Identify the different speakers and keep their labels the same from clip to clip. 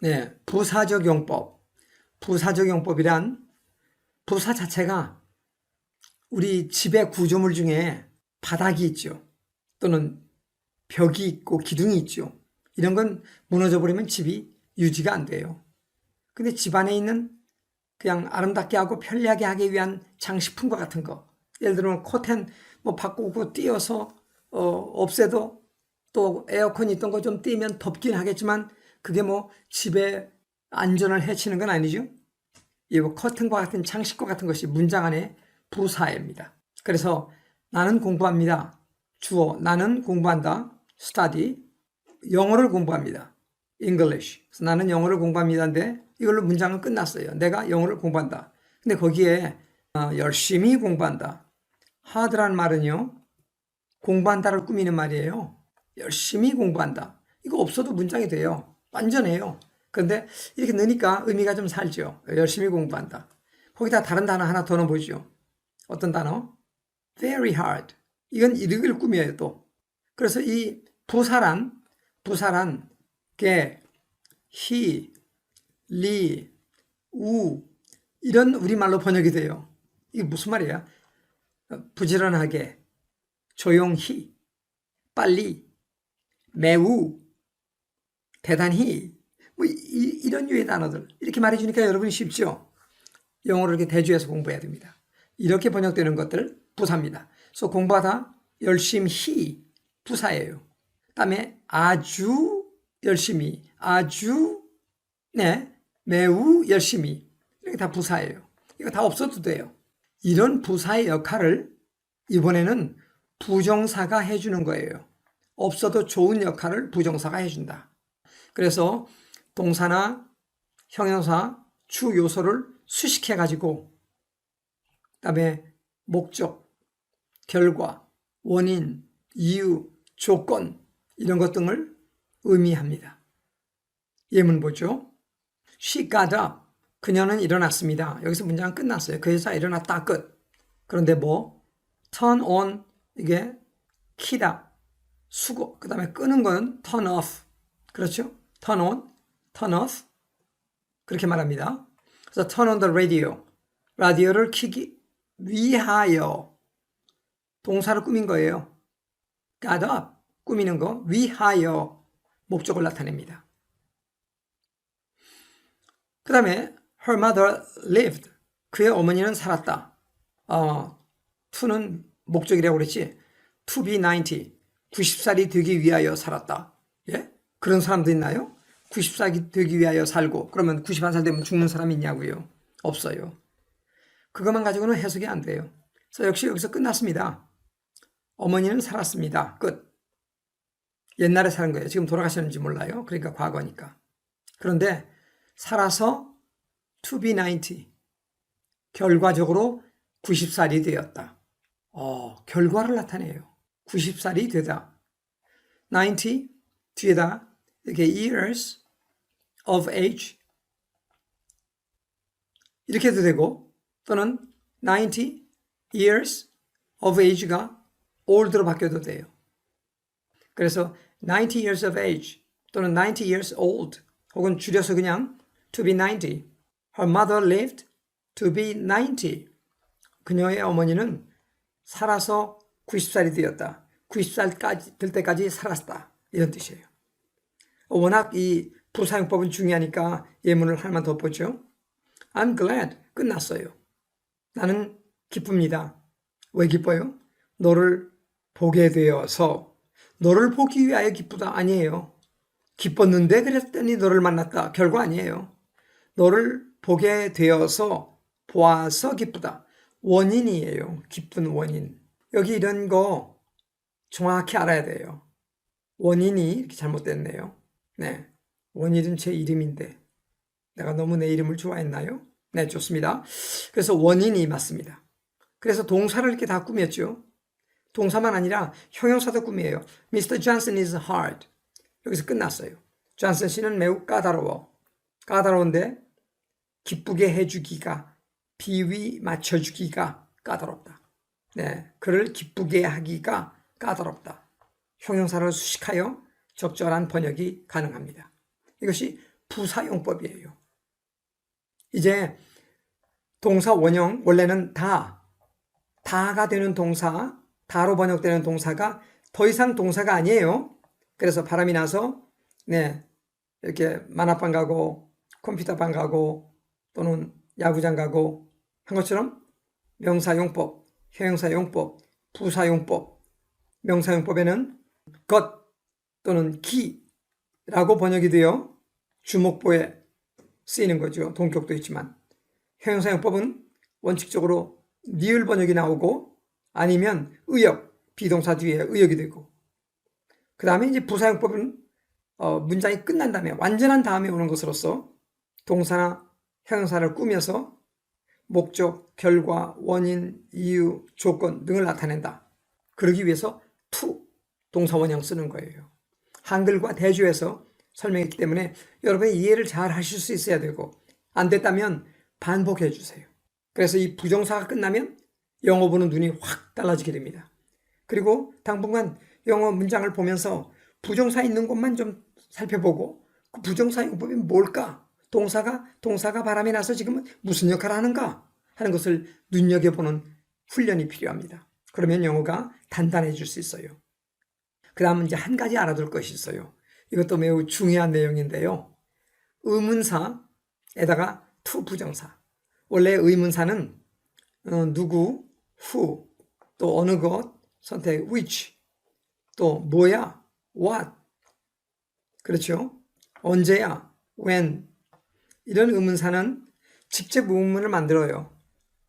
Speaker 1: 네, 부사적 용법. 부사적 용법이란 부사 자체가 우리 집의 구조물 중에 바닥이 있죠. 또는 벽이 있고 기둥이 있죠. 이런 건 무너져 버리면 집이 유지가 안 돼요. 근데 집 안에 있는 그냥 아름답게 하고 편리하게 하기 위한 장식품과 같은 거. 예를 들면 커튼 뭐 바꾸고 띄어서 어, 없애도 또 에어컨 있던 거 좀 띄면 덥긴 하겠지만 그게 뭐 집의 안전을 해치는 건 아니죠. 이 뭐 커튼과 같은 장식과 같은 것이 문장 안에 부사입니다. 그래서 나는 공부합니다. 주어 나는 공부한다. study 영어를 공부합니다. English. 그래서 나는 영어를 공부합니다인데 이걸로 문장은 끝났어요. 내가 영어를 공부한다. 근데 거기에 어, 열심히 공부한다. hard라는 말은요. 공부한다를 꾸미는 말이에요. 열심히 공부한다. 이거 없어도 문장이 돼요. 완전해요. 그런데 이렇게 넣으니까 의미가 좀 살죠. 열심히 공부한다. 거기다 다른 단어 하나 더 넣어보죠. 어떤 단어? very hard. 이건 이득을 꾸며요, 또. 그래서 이 부사란, 부사란, 게, 히, 리, 우, 이런 우리말로 번역이 돼요. 이게 무슨 말이야? 부지런하게, 조용히, 빨리, 매우, 대단히, 뭐 이, 런 유의 단어들 이렇게 말해주니까 여러분이 쉽죠. 영어를 이렇게 대주해서 공부해야 됩니다. 이렇게 번역되는 것들 부사입니다. 그래서 공부하다 열심히 부사예요. 그다음에 아주 열심히, 아주 네 매우 열심히 이렇게 다 부사예요. 이거 다 없어도 돼요. 이런 부사의 역할을 이번에는 부정사가 해주는 거예요. 없어도 좋은 역할을 부정사가 해준다. 그래서 동사나 형용사, 주 요소를 수식해 가지고 그다음에 목적, 결과, 원인, 이유, 조건 이런 것 등을 의미합니다. 예문 보죠. She got up. 그녀는 일어났습니다. 여기서 문장은 끝났어요. 그 여자 일어났다 끝. 그런데 뭐 turn on 이게 키다. 수고. 그다음에 끄는 건 turn off. 그렇죠? Turn on, turn off. 그렇게 말합니다. 그래서 turn on the radio. 라디오를 켜기 위하여 동사를 꾸민 거예요. got up. 꾸미는 거 위하여 목적을 나타냅니다. 그 다음에 her mother lived. 그의 어머니는 살았다. 어, to는 목적이라고 그랬지. to be 90. 90살이 되기 위하여 살았다. 예? 그런 사람도 있나요? 90살이 되기 위하여 살고 그러면 91살 되면 죽는 사람이 있냐고요? 없어요. 그것만 가지고는 해석이 안 돼요. 그래서 역시 여기서 끝났습니다. 어머니는 살았습니다. 끝. 옛날에 사는 거예요. 지금 돌아가셨는지 몰라요. 그러니까 과거니까. 그런데 살아서 to be 90. 결과적으로 90살이 되었다. 어, 결과를 나타내요. 90살이 되다. 90 뒤에다 이렇게 years of age 이렇게 해도 되고 또는 90 years of age가 old로 바뀌어도 돼요. 그래서 90 years of age 또는 90 years old 혹은 줄여서 그냥 to be 90. Her mother lived to be 90. 그녀의 어머니는 살아서 90살이 되었다. 90살까지 될 때까지 살았다. 이런 뜻이에요. 워낙 이 부사용법은 중요하니까 예문을 하나만 더 보죠. I'm glad. 끝났어요. 나는 기쁩니다. 왜 기뻐요? 너를 보게 되어서 너를 보기 위하여 기쁘다 아니에요. 기뻤는데 그랬더니 너를 만났다. 결과 아니에요. 너를 보게 되어서 보아서 기쁘다. 원인이에요. 기쁜 원인. 여기 이런 거 정확히 알아야 돼요. 원인이 이렇게 잘못됐네요. 네. 원인은 제 이름인데 내가 너무 내 이름을 좋아했나요? 네, 좋습니다. 그래서 원인이 맞습니다. 그래서 동사를 이렇게 다 꾸몄죠. 동사만 아니라 형용사도 꾸미에요. Mr. Johnson is hard. 여기서 끝났어요. 존슨 씨는 매우 까다로워. 까다로운데 기쁘게 해주기가 비위 맞춰주기가 까다롭다. 네, 그를 기쁘게 하기가 까다롭다. 형용사를 수식하여 적절한 번역이 가능합니다. 이것이 부사용법이에요. 이제 동사 원형 원래는 다 다가 되는 동사 다로 번역되는 동사가 더 이상 동사가 아니에요. 그래서 바람이 나서 네 이렇게 만화방 가고 컴퓨터방 가고 또는 야구장 가고 한 것처럼 명사용법, 형용사용법, 부사용법, 명사용법에는 것 또는 기라고 번역이 되어 주목보에 쓰이는 거죠. 동격도 있지만 형용사용법은 원칙적으로 니을 번역이 나오고 아니면 의역, 비동사 뒤에 의역이 되고 그 다음에 이제 부사용법은 어, 문장이 끝난 다음에 완전한 다음에 오는 것으로서 동사나 형용사를 꾸며서 목적, 결과, 원인, 이유, 조건 등을 나타낸다. 그러기 위해서 to 동사 원형 쓰는 거예요. 한글과 대조해서 설명했기 때문에 여러분이 이해를 잘 하실 수 있어야 되고 안 됐다면 반복해 주세요. 그래서 이 부정사가 끝나면 영어 보는 눈이 확 달라지게 됩니다. 그리고 당분간 영어 문장을 보면서 부정사 있는 곳만 좀 살펴보고 그 부정사 용법이 뭘까? 동사가 동사가 바람이 나서 지금 무슨 역할을 하는가 하는 것을 눈여겨보는 훈련이 필요합니다. 그러면 영어가 단단해질 수 있어요. 그 다음 이제 한 가지 알아둘 것이 있어요. 이것도 매우 중요한 내용인데요. 의문사에다가 to 부정사. 원래 의문사는 어, 누구, who, 또 어느 것, 선택 which, 또 뭐야, what, 그렇죠? 언제야, when 이런 의문사는 직접 의문문을 만들어요.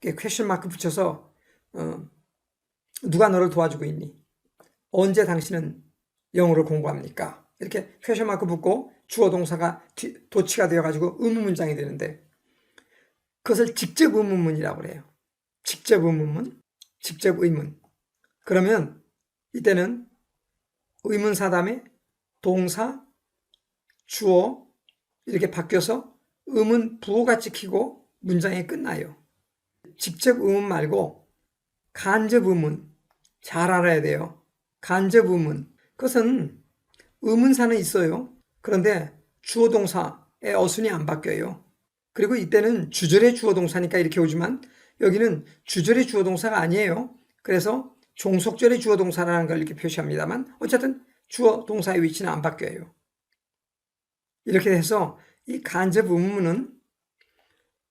Speaker 1: 퀘션 마크 붙여서 어, 누가 너를 도와주고 있니? 언제 당신은 영어를 공부합니까? 이렇게 퀘션 마크 붙고 주어 동사가 뒤- 도치가 되어 가지고 의문 문장이 되는데 그것을 직접 의문문이라고 그래요. 직접 의문문, 직접 의문. 그러면 이때는 의문사 다음에 동사, 주어 이렇게 바뀌어서 의문 부호가 찍히고 문장이 끝나요. 직접 의문 말고 간접 의문 잘 알아야 돼요. 간접 의문 그것은 의문사는 있어요. 그런데 주어 동사의 어순이 안 바뀌어요. 그리고 이때는 주절의 주어 동사니까 이렇게 오지만 여기는 주절의 주어 동사가 아니에요. 그래서 종속절의 주어 동사라는 걸 이렇게 표시합니다만 어쨌든 주어 동사의 위치는 안 바뀌어요. 이렇게 해서 이 간접 의문문은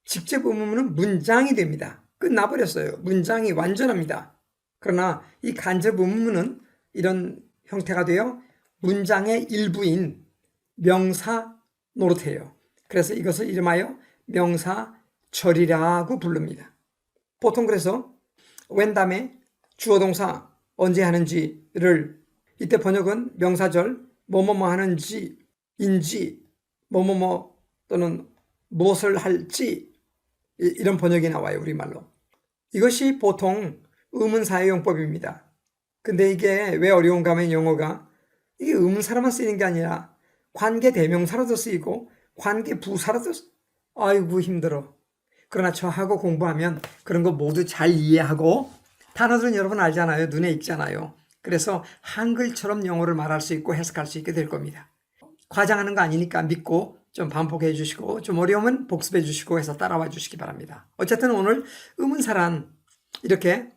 Speaker 1: 직접 의문문은 문장이 됩니다. 끝나버렸어요. 문장이 완전합니다. 그러나 이 간접 의문문은 이런 형태가 되어 문장의 일부인 명사 노릇해요. 그래서 이것을 이름하여 명사절이라고 부릅니다. 보통 그래서 when 다음에 주어 동사 언제 하는지를 이때 번역은 명사절 뭐뭐뭐 하는지 인지 뭐뭐뭐 또는 무엇을 할지 이- 이런 번역이 나와요 우리말로 이것이 보통 의문사회용법입니다 근데 이게 왜 어려운가 하면 영어가? 이게 의문사로만 쓰이는 게 아니라 관계 대명사로도 쓰이고 관계 부사로도 쓰... 아이고 힘들어. 그러나 저하고 공부하면 그런 거 모두 잘 이해하고 단어들은 여러분 알잖아요. 눈에 익잖아요. 그래서 한글처럼 영어를 말할 수 있고 해석할 수 있게 될 겁니다. 과장하는 거 아니니까 믿고 좀 반복해 주시고 좀 어려우면 복습해 주시고 해서 따라와 주시기 바랍니다. 어쨌든 오늘 의문사란 이렇게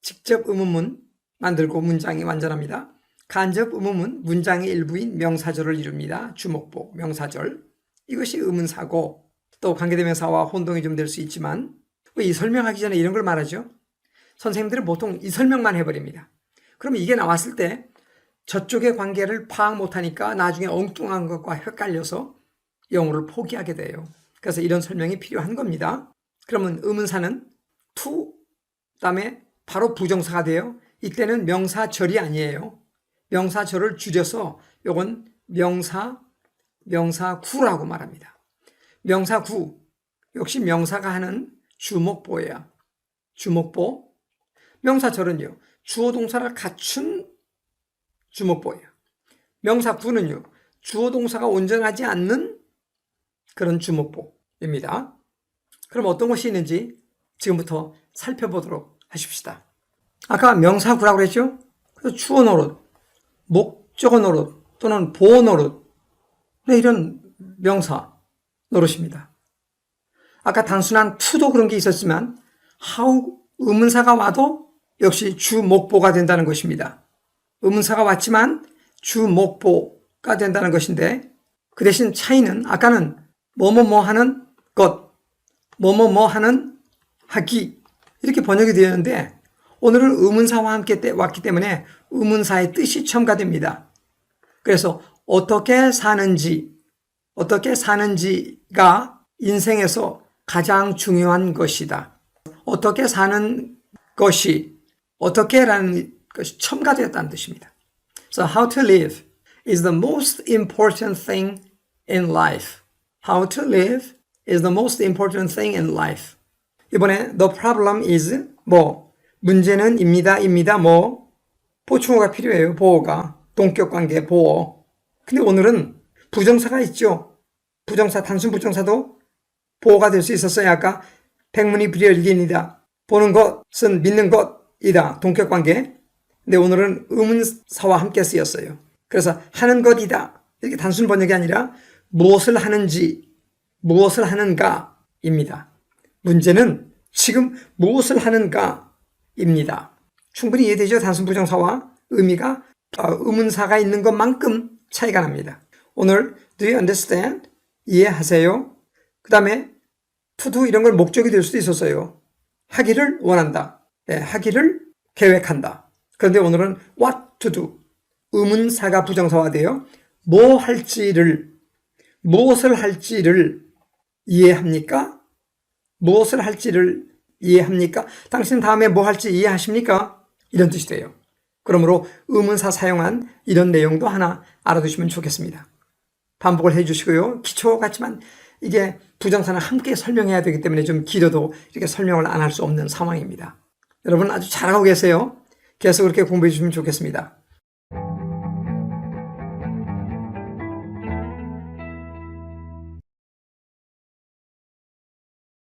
Speaker 1: 직접 의문문 만들고 문장이 완전합니다. 간접 의문문 문장의 일부인 명사절을 이룹니다. 주목보 명사절 이것이 의문사고 또 관계대명사와 혼동이 좀 될 수 있지만 왜이 설명하기 전에 이런 걸 말하죠? 선생님들은 보통 이 설명만 해버립니다. 그러면 이게 나왔을 때 저쪽의 관계를 파악 못하니까 나중에 엉뚱한 것과 헷갈려서 영어를 포기하게 돼요. 그래서 이런 설명이 필요한 겁니다. 그러면 의문사는 to 다음에 바로 부정사가 돼요. 이때는 명사절이 아니에요. 명사절을 줄여서 요건 명사 명사구라고 말합니다. 명사구 역시 명사가 하는 주목보예요. 주목보 명사절은요. 주어 동사를 갖춘 주목보예요. 명사 구는요. 주어 동사가 온전하지 않는 그런 주목보입니다. 그럼 어떤 것이 있는지 지금부터 살펴보도록 하십시다. 아까 명사 구라고 그랬죠? 그래서 주어 노릇, 목적어 노릇 또는 보어 노릇 네, 이런 명사 노릇입니다. 아까 단순한 투도 그런 게 있었지만 how 의문사가 와도 역시 주목보가 된다는 것입니다. 의문사가 왔지만 주목보가 된다는 것인데 그 대신 차이는 아까는 뭐뭐뭐 하는 것, 뭐뭐뭐 하는 하기 이렇게 번역이 되었는데 오늘은 의문사와 함께 때- 왔기 때문에 의문사의 뜻이 첨가됩니다. 그래서 어떻게 사는지, 어떻게 사는지가 인생에서 가장 중요한 것이다. 어떻게 사는 것이, 어떻게라는 것이 첨가되었다는 뜻입니다. So how to live is the most important thing in life. How to live is the most important thing in life. 이번에 the problem is 뭐 문제는 입니다 입니다 뭐. 보충어가 필요해요 보어가. 동격 관계 보어 근데 오늘은 부정사가 있죠. 부정사 단순 부정사도 보어가 될 수 있었어요 아까. 백문이 불여일견이다. 보는 것은 믿는 것이다. 동격 관계. 근데 오늘은 의문사와 함께 쓰였어요. 그래서 하는 것이다. 이렇게 단순 번역이 아니라 무엇을 하는지 무엇을 하는가입니다. 문제는 지금 무엇을 하는가 입니다. 충분히 이해되죠? 단순 부정사와 의미가 어, 의문사가 있는 것만큼 차이가 납니다. 오늘 do you understand? 이해하세요? 그 다음에 to do 이런 걸 목적이 될 수도 있었어요. 하기를 원한다. 네, 하기를 계획한다. 그런데 오늘은 what to do 의문사가 부정사화되어 뭐 할지를 무엇을 할지를 이해합니까? 무엇을 할지를 이해합니까? 당신 다음에 뭐 할지 이해하십니까? 이런 뜻이 돼요. 그러므로 의문사 사용한 이런 내용도 하나 알아두시면 좋겠습니다. 반복을 해주시고요. 기초 같지만 이게 부정사는 함께 설명해야 되기 때문에 좀 길어도 이렇게 설명을 안 할 수 없는 상황입니다. 여러분 아주 잘하고 계세요. 계속 그렇게 공부해 주시면 좋겠습니다.